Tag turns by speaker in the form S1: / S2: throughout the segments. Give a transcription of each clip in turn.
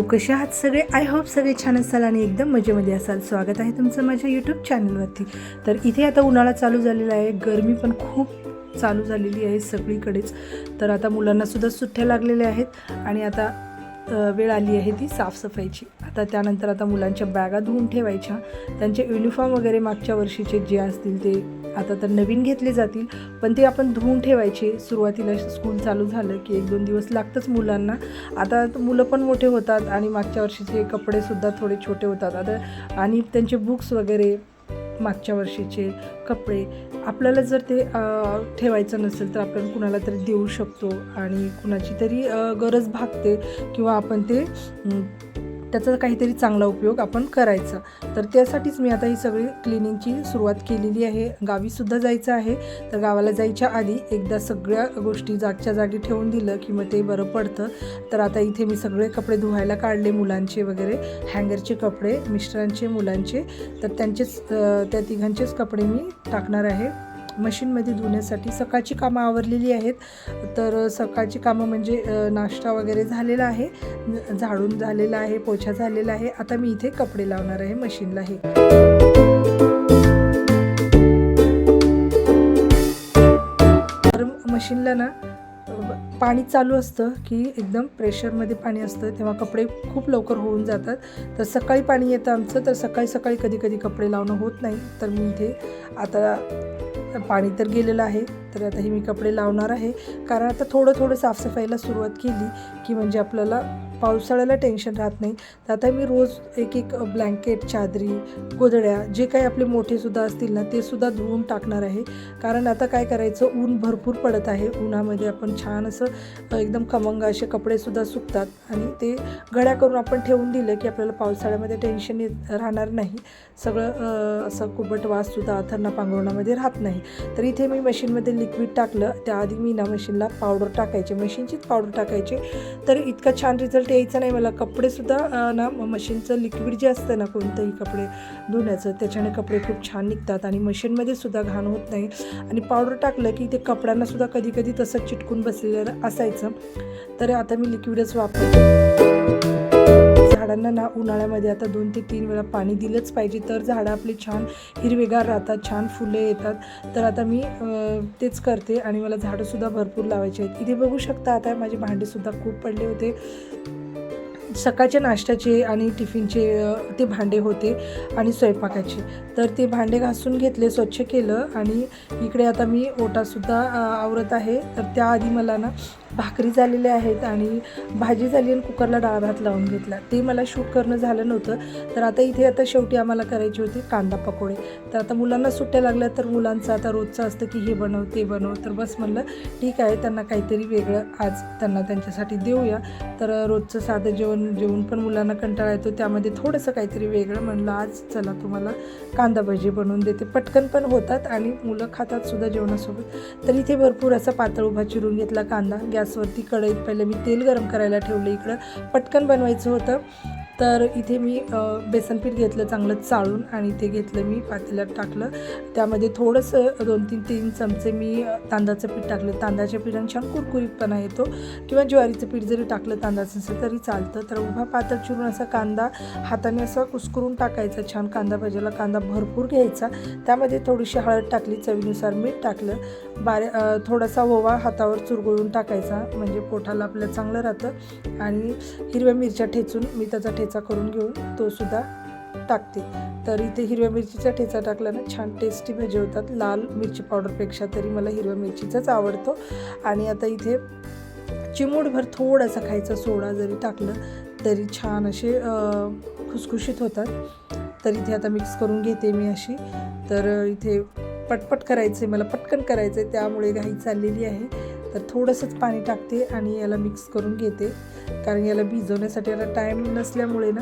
S1: Hello कसे आहात सगळे. आय होप सगळे छान असाल आणि एकदम मजेमध्ये असाल. स्वागत आहे तुमचं माझ्या यूट्यूब चॅनलवरती तर इथे आता उन्हाळा चालू झालेला आहे. गरमी पण खूप चालू झालेली आहे सगळीकडेच. तर आता मुलांनासुद्धा सुट्ट्या लागलेल्या आहेत आणि आता वेळ आली आहे ती साफसफाईची. आता त्यानंतर आता मुलांच्या बॅगा धुवून ठेवायच्या. त्यांचे युनिफॉर्म वगैरे मागच्या वर्षीचे जे असतील ते आता तर नवीन घेतले जातील. पण ते आपण धुवून ठेवायचे. सुरुवातीला स्कूल चालू झालं की एक दोन दिवस लागतंच मुलांना. आता मुलं पण मोठे होतात आणि मागच्या वर्षीचे कपडेसुद्धा थोडे छोटे होतात. आता आणि त्यांचे बुक्स वगैरे मागच्या वर्षीचे कपडे आपल्याला जर ते ठेवायचं नसेल तर आपण कुणाला तरी देऊ शकतो. आणि कुणाची तरी गरज भागते किंवा आपण ते त्याचा काहीतरी चांगला उपयोग आपण करायचा. तर त्यासाठीच मी आता ही सगळी क्लिनिंगची सुरुवात केलेली आहे. गावीसुद्धा जायचं आहे. तर गावाला जायच्या आधी एकदा सगळ्या गोष्टी जागच्या जागी ठेवून दिलं की मग ते बरं पडतं. तर आता इथे मी सगळे कपडे धुवायला काढले मुलांचे वगैरे. हँगरचे कपडे मिस्टरांचे मुलांचे. तर त्यांचेच त्या तिघांचेच कपडे मी टाकणार आहे. मशीनमध्ये धुण्यासाठी सकाळची कामं आवरलेली आहेत. तर सकाळची कामं म्हणजे नाश्ता वगैरे झालेला आहे. झाडून झालेला आहे पोछा झालेला आहे. आता मी इथे कपडे लावणार आहे मशीनला हे. तर मशीनला ना पाणी चालू असतं की एकदम प्रेशरमध्ये पाणी असतं. तेव्हा कपडे खूप लवकर होऊन जातात. तर सकाळी पाणी येतं आमचं. तर सकाळी सकाळी कधी कधी कपडे लावणं होत नाही. तर मी इथे आता पाणी तर गेलेलं आहे तर आता हे मी कपडे लावणार आहे. कारण आता थोडं थोडं साफसफाईला सुरुवात केली की म्हणजे आपल्याला पावसाळ्याला टेन्शन राहत नाही. तर आता मी रोज एक एक ब्लँकेट चादरी गोधड्या जे काही आपले मोठेसुद्धा असतील ना ते सुद्धा धुवून टाकणार आहे. कारण आता काय करायचं ऊन भरपूर पडत आहे. उन्हामध्ये आपण छान असं एकदम खमंग असे कपडेसुद्धा सुकतात. आणि ते घड्या करून आपण ठेवून दिलं की आपल्याला पावसाळ्यामध्ये टेन्शन येत राहणार नाही. सगळं असं कुबट वाससुद्धा अथर्ना पांघरुणामध्ये राहत नाही. तर इथे मी मशीनमध्ये लिक्विड टाकलं. त्याआधी मी ना मशीनला पावडर टाकायचे. मशीनचीच पावडर टाकायचे. तर इतका छान रिझल्ट यायचा नाही मला. कपडेसुद्धा ना मशीनचं लिक्विड जे असतं ना कोणतंही कपडे धुण्याचं त्याच्याने कपडे खूप छान निघतात आणि मशीनमध्ये सुद्धा घाण होत नाही. आणि पावडर टाकलं की ते कपड्यांनासुद्धा कधी कधी तसं चिटकून बसलेलं असायचं. तर आता मी लिक्विडच वापरते. झाडांना ना उन्हाळ्यामध्ये आता दोन ते तीन वेळा पाणी दिलंच पाहिजे. तर झाडं आपली छान हिरवेगार राहतात छान फुले येतात. तर आता मी तेच करते आणि मला झाडंसुद्धा भरपूर लावायची आहेत. इथे बघू शकता आता माझे भांडेसुद्धा खूप पडले होते. सकाळच्या नाश्त्याचे आणि टिफिनचे ते भांडे होते आणि स्वयंपाकाचे. तर ते भांडे घासून घेतले स्वच्छ केलं आणि इकडे आता मी ओटासुद्धा आवरत आहे. तर त्याआधी मला ना भाकरी झालेल्या आहेत आणि भाजी झाली आणि कुकरला डाळ भात लावून घेतला. ते मला शूट करणं झालं नव्हतं. तर आता इथे आता शेवटी आम्हाला करायची होती कांदा पकोडे. तर आता मुलांना सुट्ट्या लागल्या तर मुलांचं आता रोजचं असतं की हे बनव ते बनव. तर बस म्हणलं ठीक आहे त्यांना काहीतरी वेगळं आज त्यांना त्यांच्यासाठी देऊया. तर रोजचं साधं जेवण जेवण पण मुलांना कंटाळा येतो. त्यामध्ये थोडंसं काहीतरी वेगळं म्हणलं आज चला तुम्हाला कांदा भजी बनवून देते. पटकन पण होतात आणि मुलं खातात सुद्धा जेवणासोबत. तर इथे भरपूर असा पातळ उभा चिरून घेतला कांदा. गॅस गॅसवरती कढईत पहिले मी तेल गरम करायला ठेवलं इकडं. पटकन बनवायचं होतं. तर इथे मी बेसनपीठ बेसन पीठ घेतलं चांगलं चाळून आणि ते घेतलं मी पातेल्यात टाकलं. त्यामध्ये थोडंसं दोन तीन तीन चमचे मी तांदळाचं पीठ टाकलं. तांदळाच्या पिठाने छान कुरकुरीतपणा येतो. किंवा ज्वारीचं पीठ जरी टाकलं तांदळाचं असेल तरी चालतं. तर उभा पातळ चिरून असा कांदा हाताने असा कुस्करून टाकायचा छान कांदा भाजीला कांदा भरपूर घ्यायचा. त्यामध्ये थोडीशी हळद टाकली चवीनुसार मीठ टाकलं. बारे थोडासा ओवा हातावर चुरगळून टाकायचा. म्हणजे पोटाला आपलं चांगलं राहतं. आणि हिरव्या मिरच्या ठेचून मी त्याचा ठेच करून घेऊन तो सुद्धा टाकते. तर इथे हिरव्या मिरचीचा ठेचा टाकला ना छान टेस्टी भजे होतात. लाल मिरची पावडरपेक्षा तरी मला हिरव्या मिरचीचाच आवडतो. आणि आता इथे चिमूटभर थोडासा खायचा सोडा जरी टाकलं तरी छान असे खुसखुशीत होतात. तर इथे आता मिक्स करून घेते मी अशी. तर इथे पटपट करायचे मला पटकन करायचं आहे त्यामुळे घाई चाललेली आहे. तर थोडंसंच पाणी टाकते आणि याला मिक्स करून घेते. कारण याला भिजवण्यासाठी आता टाईम नसल्यामुळे ना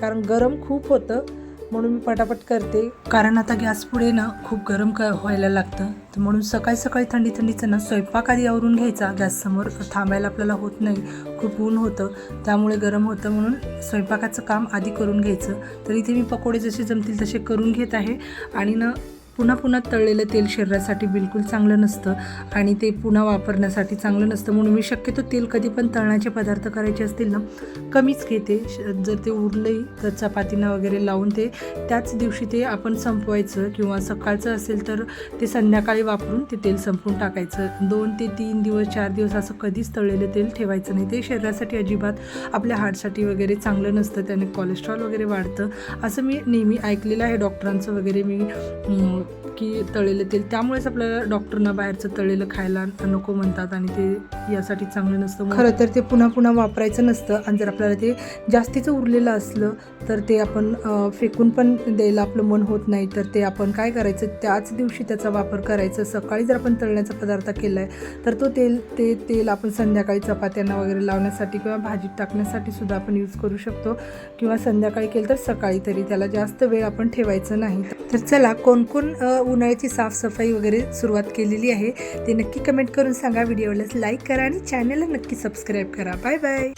S1: कारण गरम खूप होतं म्हणून मी पटापट करते. कारण आता गॅस पुढे ना खूप गरम क व्हायला लागतं. तर म्हणून सकाळी सकाळी थंडी थंडीचं ना स्वयंपाक आधी आवरून घ्यायचा. गॅससमोर थांबायला आपल्याला होत नाही. खूप ऊन होतं. त्यामुळे गरम होतं म्हणून स्वयंपाकाचं काम आधी करून घ्यायचं. तर इथे मी पकोडे जसे जमतील तसे करून घेत आहे. आणि ना पुन्हा पुन्हा तळलेलं तेल शरीरासाठी बिलकुल चांगलं नसतं आणि ते पुन्हा वापरण्यासाठी चांगलं नसतं म्हणून मी शक्यतो तेल कधी पण तळणाचे पदार्थ करायचे असतील ना कमीच घेते. श- जर ते उरलंही तर चपातीनं वगैरे लावून ते त्याच दिवशी ते आपण संपवायचं किंवा सकाळचं असेल तर ते संध्याकाळी वापरून ते तेल संपवून टाकायचं. दोन ते तीन दिवस चार दिवस असं कधीच तळलेलं तेल ठेवायचं नाही. ते शरीरासाठी अजिबात आपल्या हार्टसाठी वगैरे चांगलं नसतं त्याने कोलेस्ट्रॉल वगैरे वाढतं. असं मी नेहमी ऐकलेलं आहे डॉक्टरांचं वगैरे मी की तळलेलं तेल. त्यामुळेच आपल्याला डॉक्टरना बाहेरचं तळलेलं खायला नको म्हणतात आणि ते यासाठी चांगलं नसतं खरं तर ते पुन्हा पुन्हा वापरायचं नसतं आणि जर आपल्याला ते जास्तीचं उरलेलं असलं तर ते आपण फेकून पण द्यायला आपलं मन होत नाही. तर ते आपण काय करायचं? त्याच दिवशी त्याचा वापर करायचा. सकाळी जर आपण तळण्याचा पदार्थ केला आहे तर तो तेल ते तेल आपण संध्याकाळी चपात्यांना वगैरे लावण्यासाठी किंवा भाजीत टाकण्यासाठी सुद्धा आपण यूज करू शकतो. किंवा संध्याकाळी केलं तर सकाळी तरी त्याला जास्त वेळ आपण ठेवायचं नाही. तर चला कोण कोण उन्हाळ्याची साफसफाई वगैरे सुरुवात केलेली आहे ते नक्की कमेंट करून सांगा. व्हिडिओला लाईक करा आणि चॅनलला नक्की सबस्क्राईब करा. Bye bye